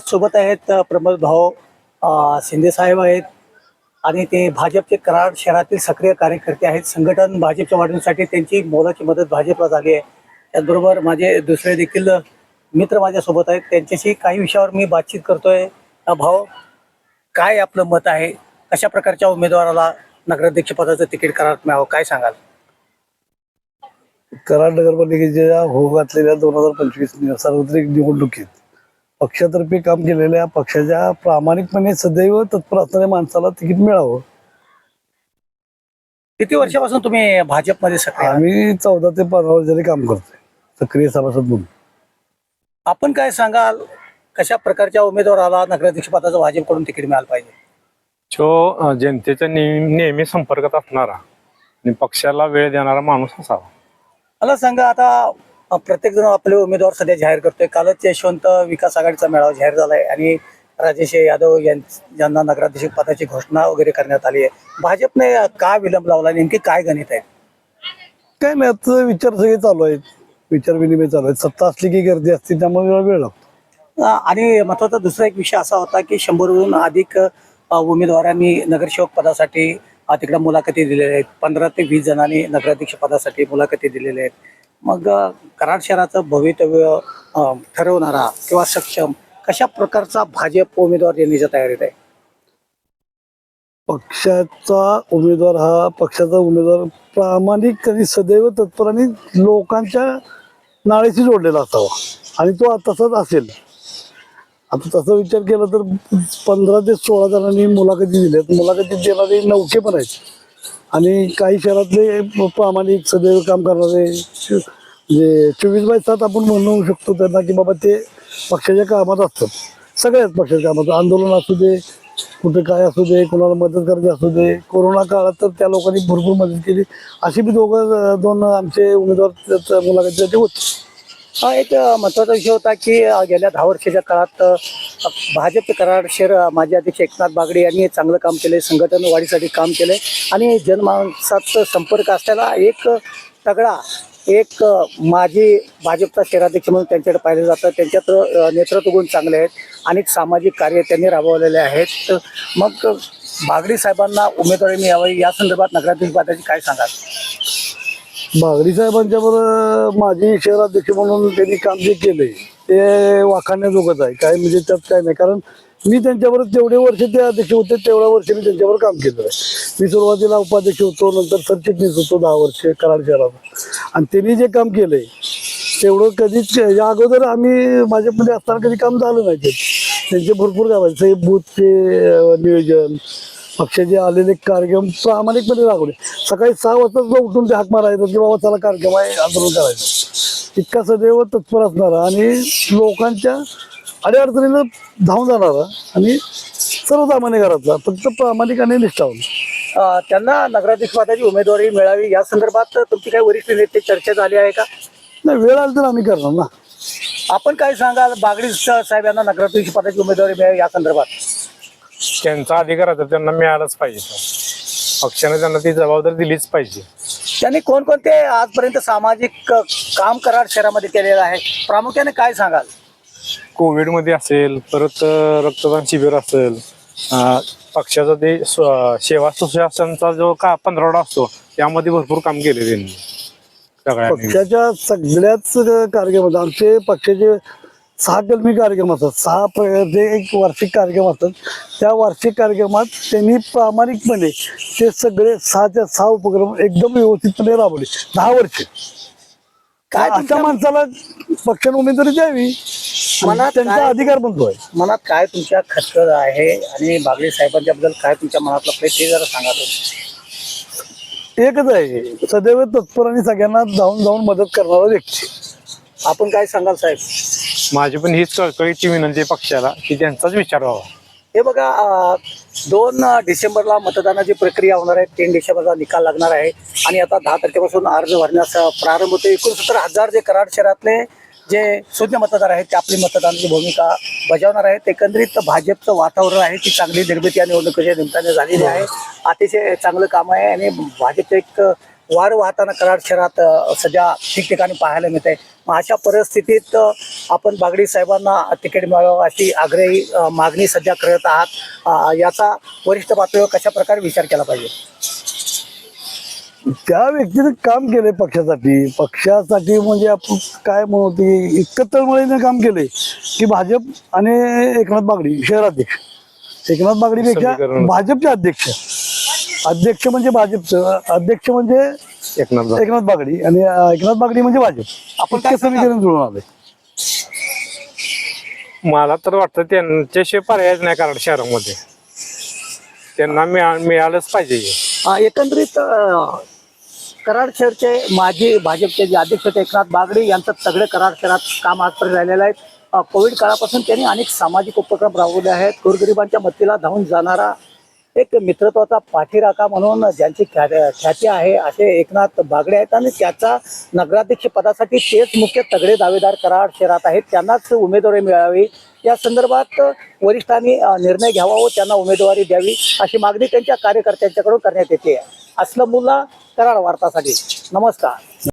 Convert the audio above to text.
सोबत आहेत प्रमोद भाऊ शिंदे साहेब आहेत आणि ते भाजपचे कराड शहरातील सक्रिय कार्यकर्ते आहेत. संघटन भाजपच्या वाढवण्यासाठी त्यांची मोलाची मदत भाजपला झाली आहे. त्याचबरोबर माझे दुसरे देखील मित्र माझ्यासोबत आहेत. त्यांच्याशी काही विषयावर मी बातचीत करतोय. भाऊ काय आपलं मत आहे? कशा प्रकारच्या उमेदवाराला नगराध्यक्ष पदाचं तिकीट करार मिळावं? काय सांगाल? कराड नगरपालिकेच्या हो घातलेल्या दोन हजार पंचवीस सार्वत्रिक निवडणुकीत पक्षातर्फे काम केलेल्या पक्षाच्या प्रामाणिकपणे सदैव तत्पर असणाऱ्या माणसाला तिकीट मिळावं. किती वर्षापासून तुम्ही भाजपमध्ये सक्रिय आहात? आम्ही चौदा ते पंधरा वर्षांनी काम करतोय. सक्रिय सभासद म्हणून. आपण काय सांगाल? कशा प्रकारच्या उमेदवाराला नगराध्यक्ष पदाचं भाजपकडून तिकीट मिळालं पाहिजे. जो अ, जनतेच्या नेहमी नेहमी संपर्कात असणारा आणि पक्षाला वेळ देणारा माणूस असावा. मला सांगा आता अ, प्रत्येक जण आपले उमेदवार सध्या जाहीर करतोय. कालच यशवंत विकास आघाडीचा मेळावा जाहीर झालाय आणि राजेश यादव यां- यांना नगराध्यक्ष पदाची घोषणा वगैरे करण्यात आली आहे. भाजपने का विलंब लावला? नेमकी काय गणित आहे? काय नाही आता विचार सगळे चालू आहेत. विचार विनिमय चालू आहेत. सत्ता असली की गर्दी असते त्यामुळे वेळ लागतो. आणि महत्त्वाचा दुसरा एक विषय असा होता की शंभरहून अधिक उमेदवारांनी नगरसेवक पदासाठी तिकडे मुलाखती दिलेल्या आहेत. पंधरा ते वीस जणांनी नगराध्यक्ष पदासाठी मुलाखती दिलेल्या आहेत. मग कराड शहराचं भवितव्य ठरवणारा किंवा सक्षम कशा प्रकारचा भाजप उमेदवार देण्याच्या तयारीत आहे? पक्षाचा उमेदवार हा पक्षाचा उमेदवार प्रामाणिक आणि सदैव तत्पराने लोकांच्या नाळेशी जोडलेला असावा. आणि तो तसाच असेल. आता तसा विचार केला तर पंधरा ते सोळा जणांनी मुलाखती दिल्यात. मुलाखती देणारे नौके पण आहेत. आणि काही शहरातले प्रामाणिक सदैव काम करणारे श- म्हणजे चोवीस बाय सात आपण म्हणू शकतो त्यांना की बाबा ते पक्षाच्या कामात असतात. सगळ्याच पक्षाच्या कामात. आंदोलन असू दे कुठे काय असू दे कोणाला मदत करायची असू दे. कोरोना काळात तर त्या लोकांनी भरपूर मदत केली. अशी बी दोघं दोन आमचे उमेदवार त्यात मुलाखतीसाठी होते. हा एक महत्त्वाचा विषय होता की गेल्या दहा वर्षाच्या काळात भाजप कराड शहर माजी अध्यक्ष एकनाथ बागडे यांनी चांगलं काम केले संघटन वाढीसाठी काम केले आणि जनमानसात संपर्क असलेला एक तगडा एक माजी भाजपचा शहराध्यक्ष म्हणून त्यांच्याकडे पाहिलं जातं. त्यांच्यात नेतृत्व गुण चांगले आहेत अनेक सामाजिक कार्य त्यांनी राबवलेले आहेत. मग बागडी साहेबांना उमेदवारी मिळावी या संदर्भात नगराध्यक्ष पदाची काय सांगाल? बागडी साहेबांच्या बरोबर माजी शहराध्यक्ष म्हणून त्यांनी काम जे केलंय ते वाखाणण्याजोगत आहे. काय म्हणजे त्यात काय नाही. कारण मी त्यांच्याबरोबर तेवढे वर्ष ते अध्यक्ष होते तेवढ्या वर्ष मी त्यांच्यावर काम केलं आहे. मी सुरुवातीला उपाध्यक्ष होतो नंतर सरचिटणीस होतो दहा वर्ष कराड शहरात. आणि त्यांनी जे काम केलंय तेवढं कधीच या अगोदर आम्ही माझ्यामध्ये असताना कधी काम झालं नाही. ते त्यांचे भरपूर काम आहे साहेब बूथचे नियोजन पक्षाचे आलेले कार्यक्रम प्रामाणिकपणे राबवले. सकाळी सहा वाजता उठून ते हाक मारायचं की बाबा चला कार्यक्रम आहे आंदोलन करायचं. इतका सदैव तत्पर असणारा आणि लोकांच्या अडीअडचणीला धावून जाणारा आणि सर्वसामान्य घरातला फक्त प्रामाणिक आणि निष्ठावान. अ, त्यांना नगराध्यक्ष पदाची उमेदवारी मिळावी या संदर्भात तुमची काही वरिष्ठ नेते चर्चा झाली आहे का? नाही वेळ आली तर आम्ही करणार ना. आपण काय सांगाल बागडी साहेब यांना नगराध्यक्ष पदाची उमेदवारी मिळावी या संदर्भात? त्यांचा अधिकार आहे तर त्यांना मिळालाच पाहिजे. पक्षाने त्यांना ती जबाबदारी दिलीच पाहिजे. त्यांनी कोणकोणते आजपर्यंत सामाजिक अ, काम कराड शहरामध्ये केलेलं आहे? प्रामुख्याने काय सांगाल? कोविडमध्ये असेल परत अ, रक्तदान शिबिर असेल अ, पक्षाचा ते स्व- सेवा सुशासनचा जो का पंधरवडा असतो त्यामध्ये भरपूर काम केले त्यांनी. सगळ्यांनी. पक्षाच्या सगळ्याच कार्यक्रमात आमचे पक्षाचे सहा कलमी कार्यक्रम असतात. सहा प्रकारचे एक वार्षिक कार्यक्रम असतात त्या वार्षिक कार्यक्रमात त्यांनी प्रामाणिकपणे ते सगळे सहाच्या सहा उपक्रम एकदम व्यवस्थितपणे राबवले. दहा वर्ष. काय तुमच्या माणसाला पक्षाने उमेदवारी द्यावी. मनात त्यांचा काय- अधिकार आहे. मनात काय तुमच्या खटकळ आहे आणि बागडी साहेबांच्या बद्दल काय तुमच्या मनातलं प्रेम ते जरा सांगा तुम्ही. एकच आहे सदैव तत्पर आणि सगळ्यांना जाऊन जाऊन मदत करणारा व्यक्ती. आपण काय सांगाल साहेब? माझी पण हीच कळकळीची विनंती आहे पक्षाला की त्यांचाच विचार व्हावा. हे बघा अ, दोन डिसेंबरला मतदानाची प्रक्रिया होणार आहे. तीन डिसेंबरला निकाल लागणार आहे. आणि आता दहा तारखेपासून अर्ज भरण्यास प्रारंभ होतो एकूणसत्तर हजार जे कराड शहरातले जे शून्य मतदार आहेत ते आपली मतदानाची भूमिका बजावणार आहेत. एकंदरीत भाजपचं वातावरण आहे ती चांगली निर्मिती या निवडणुकीच्या निमित्ताने झालेली आहे. अतिशय चांगलं काम आहे आणि भाजपचं एक वार वाहताना कराड शहरात सध्या ठिकठिकाणी पाहायला मिळते. मग अशा परिस्थितीत आपण बागडी साहेबांना तिकीट मिळावं अशी आग्रही मागणी सध्या करत आहात. याचा वरिष्ठ पातळीवर कशा प्रकारे विचार केला पाहिजे? त्या व्यक्तीने काम केलंय पक्षासाठी. पक्षासाठी म्हणजे आपण काय म्हणू ते इतकं तळमळीने काम केलंय की भाजप आणि एकनाथ बागडी शहराध्यक्ष. एकनाथ बागडीपेक्षा. भाजपचे अध्यक्ष. अध्यक्ष म्हणजे भाजपचं अध्यक्ष म्हणजे एकनाथ. एकनाथ बागडी आणि अं, एकनाथ बागडी म्हणजे भाजप. आपण काय? समीकरण जुळून आलंय. मला तर वाटतं त्यांच्याशिवाय पर्यायच नाही कराड शहरामध्ये. त्यांना मिळा मिळालंच पाहिजे. अ, एकंदरीत अ, कराड शहरचे माजी भाजपचे जे अध्यक्ष होते एकनाथ बागडे यांचं तगडे कराड शहरात काम आजपर्यंत राहिलेलं आहे. अ, कोविड काळापासून त्यांनी अनेक सामाजिक उपक्रम राबवले आहेत. गोरगरिबांच्या मदतीला धावून जाणारा एक मित्रत्वाचा पाठीराखा म्हणून ज्यांची ख्या ख्याती आहे असे एकनाथ बागडे आहेत आणि त्याचा नगराध्यक्ष पदासाठी तेच मुख्य तगडे दावेदार कराड शहरात आहेत. त्यांनाच उमेदवारी मिळावी. या संदर्भात वरिष्ठांनी निर्णय घ्यावा व त्यांना उमेदवारी द्यावी अशी मागणी त्यांच्या कार्यकर्त्यांच्याकडून करण्यात येते. असलं मुला कराड वार्तासाठी. नमस्कार.